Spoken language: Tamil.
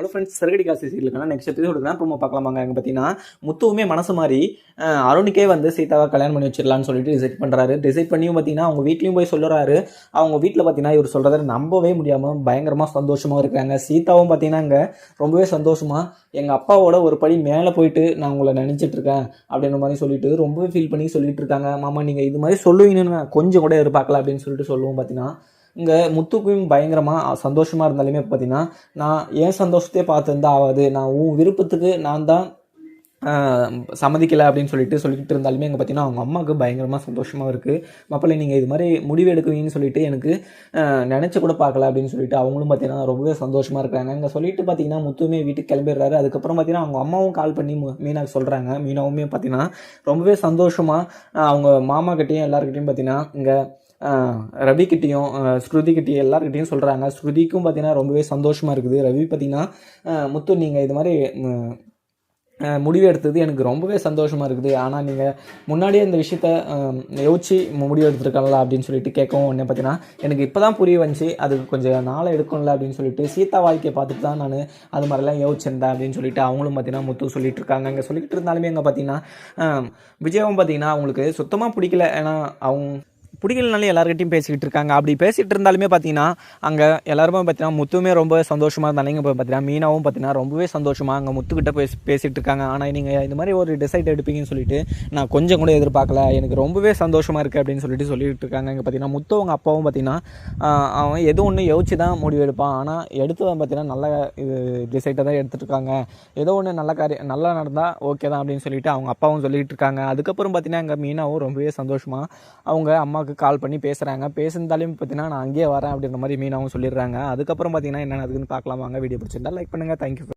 ஹலோ ஃப்ரெண்ட்ஸ் சிறகடி காசு சீரியலுக்கான நெக்ஸ்ட் எபிசோடு தான் ப்ரோமோ பார்க்கலாமாங்க. அங்கே பார்த்தீங்கன்னா முத்துவுமே மனசு மாதிரி அருணுக்கே வந்து சீதாவை கல்யாணம் பண்ணி வச்சிடலான்னு சொல்லிட்டு டிசைட் பண்ணுறாரு டிசைட் பண்ணியும் பார்த்தீங்கன்னா அவங்க வீட்லேயும் போய் சொல்லுறாரு. அவங்க வீட்டில் பார்த்தீங்கன்னா இவர் சொல்கிறத நம்பவே முடியாமல் பயங்கரமாக சந்தோஷமாக இருக்காங்க. சீதாவும் பார்த்தீங்கன்னா அங்கே ரொம்பவே சந்தோஷமாக எங்கள் அப்பாவோட ஒரு படி மேலே போயிட்டு நான் உங்களை நினச்சிட்டு இருக்கேன் அப்படின்ற மாதிரி சொல்லிட்டு ரொம்பவே ஃபீல் பண்ணி சொல்லிட்டு இருக்காங்க. மாமா நீங்கள் இது மாதிரி சொல்லுவீங்கன்னு கொஞ்சம் கூட எதிர்பார்க்கல அப்படின்னு சொல்லிட்டு சொல்லுவோம் பார்த்தீங்கன்னா இங்கே முத்துக்கும் பயங்கரமாக சந்தோஷமாக இருந்தாலுமே பார்த்தீங்கன்னா நான் என் சந்தோஷத்தையே பார்த்துருந்தா ஆகாது நான் உன் விருப்பத்துக்கு நான் தான் சம்மதிக்கலை அப்படின்னு சொல்லிட்டு சொல்லிட்டு இருந்தாலுமே இங்கே பார்த்தீங்கன்னா அவங்க அம்மாவுக்கு பயங்கரமாக சந்தோஷமாக இருக்குது மாப்பிள்ளை நீங்கள் இது மாதிரி முடிவு எடுக்குவீங்கன்னு சொல்லிட்டு எனக்கு நினச்சி கூட பார்க்கல அப்படின்னு சொல்லிட்டு அவங்களும் பார்த்தீங்கன்னா ரொம்பவே சந்தோஷமாக இருக்கிறாங்க. இங்கே சொல்லிட்டு பார்த்தீங்கன்னா முத்துமே வீட்டுக்கு கிளம்பிடுறாரு. அதுக்கப்புறம் பார்த்தீங்கன்னா அவங்க அம்மாவும் கால் பண்ணி மு- மீனாக்கு சொல்கிறாங்க மீனாவுமே பார்த்தீங்கன்னா ரொம்பவே சந்தோஷமாக அவங்க மாமா கிட்டேயும் எல்லாருக்கிட்டையும் பார்த்தீங்கன்னா இங்கே ரவிக்கிட்டேயும் ஸ்ருதிக்கிட்டேயும் எல்லாருக்கிட்டையும் சொல்கிறாங்க ஸ்ருதிக்கும் பார்த்தீங்கன்னா ரொம்பவே சந்தோஷமாக இருக்குது. ரவி பார்த்தீங்கன்னா முத்து நீங்கள் இது மாதிரி முடிவு எடுத்தது எனக்கு ரொம்பவே சந்தோஷமாக இருக்குது. ஆனால் நீங்கள் முன்னாடியே இந்த விஷயத்த யோசிச்சு முடிவு எடுத்துருக்கல அப்படின்னு சொல்லிட்டு கேட்கவும் உடனே பார்த்தீங்கன்னா எனக்கு இப்போ தான் புரிய வந்துச்சு. அதுக்கு கொஞ்சம் நாளை எடுக்கணும்ல அப்படின்னு சொல்லிட்டு சீதா வாழ்க்கையை பார்த்துட்டு தான் நான் அது மாதிரிலாம் யோசிச்சிருந்தேன் அப்படின்னு சொல்லிட்டு அவங்களும் பார்த்தீங்கன்னா முத்து சொல்லிட்டு இருக்காங்க. இங்கே சொல்லிக்கிட்டு இருந்தாலுமே இங்கே பார்த்தீங்கன்னா விஜயவும் பார்த்தீங்கன்னா அவங்களுக்கு சுத்தமாக பிடிக்கல. ஏன்னா அவங்க பிடிக்கலனாலே எல்லாருக்கிட்டையும் பேசிக்கிட்டு இருக்காங்க. அப்படி பேசிகிட்டு இருந்தாலுமே பார்த்தீங்கன்னா அங்கே எல்லாருமே பார்த்தீங்கன்னா முத்துமே ரொம்ப சந்தோஷமாக இருந்தாங்க. இப்போ பார்த்தீங்கன்னா மீனாவும் பார்த்தீங்கன்னா ரொம்பவே சந்தோஷமாக அங்கே முத்துக்கிட்ட பேசி பேசிகிட்டு இருக்காங்க. ஆனால் நீங்கள் இந்த மாதிரி ஒரு டிசைட் எடுப்பீங்கன்னு சொல்லிட்டு நான் கொஞ்சம் கூட எதிர்பார்க்கல. எனக்கு ரொம்பவே சந்தோஷமாக இருக்குது அப்படின்னு சொல்லிட்டு சொல்லிட்டு இருக்காங்க. இங்கே பார்த்தீங்கன்னா முத்து அவங்க அப்பாவும் பார்த்தீங்கன்னா அவன் எது ஒன்று யோசிச்சு தான் முடிவு எடுப்பான். ஆனால் எடுத்தவன் பார்த்தீங்கன்னா நல்ல இது டிசைட்டை தான் எடுத்துட்டு இருக்காங்க. ஏதோ ஒன்று நல்ல காரியம் நல்லா நடந்தால் ஓகே தான் அப்படின்னு சொல்லிட்டு அவங்க அப்பாவும் சொல்லிகிட்டு இருக்காங்க. அதுக்கப்புறம் பார்த்தீங்கன்னா அங்கே மீனாவும் ரொம்பவே சந்தோஷமாக அவங்க அம்மாவுக்கு கால் பண்ணி பேசுகிறாங்க பேசுனதாலையும் பார்த்தீங்கன்னா நான் அங்கேயே வரேன் அப்படின்ற மாதிரி மீனாவும் சொல்லிடுறாங்க. அதுக்கப்புறம் பார்த்தீங்கன்னா என்ன அதுக்குன்னு பார்க்கலாம். வாங்க வீடியோ பிடிச்சிருந்தா லைக் பண்ணுங்கள் தேங்க்யூ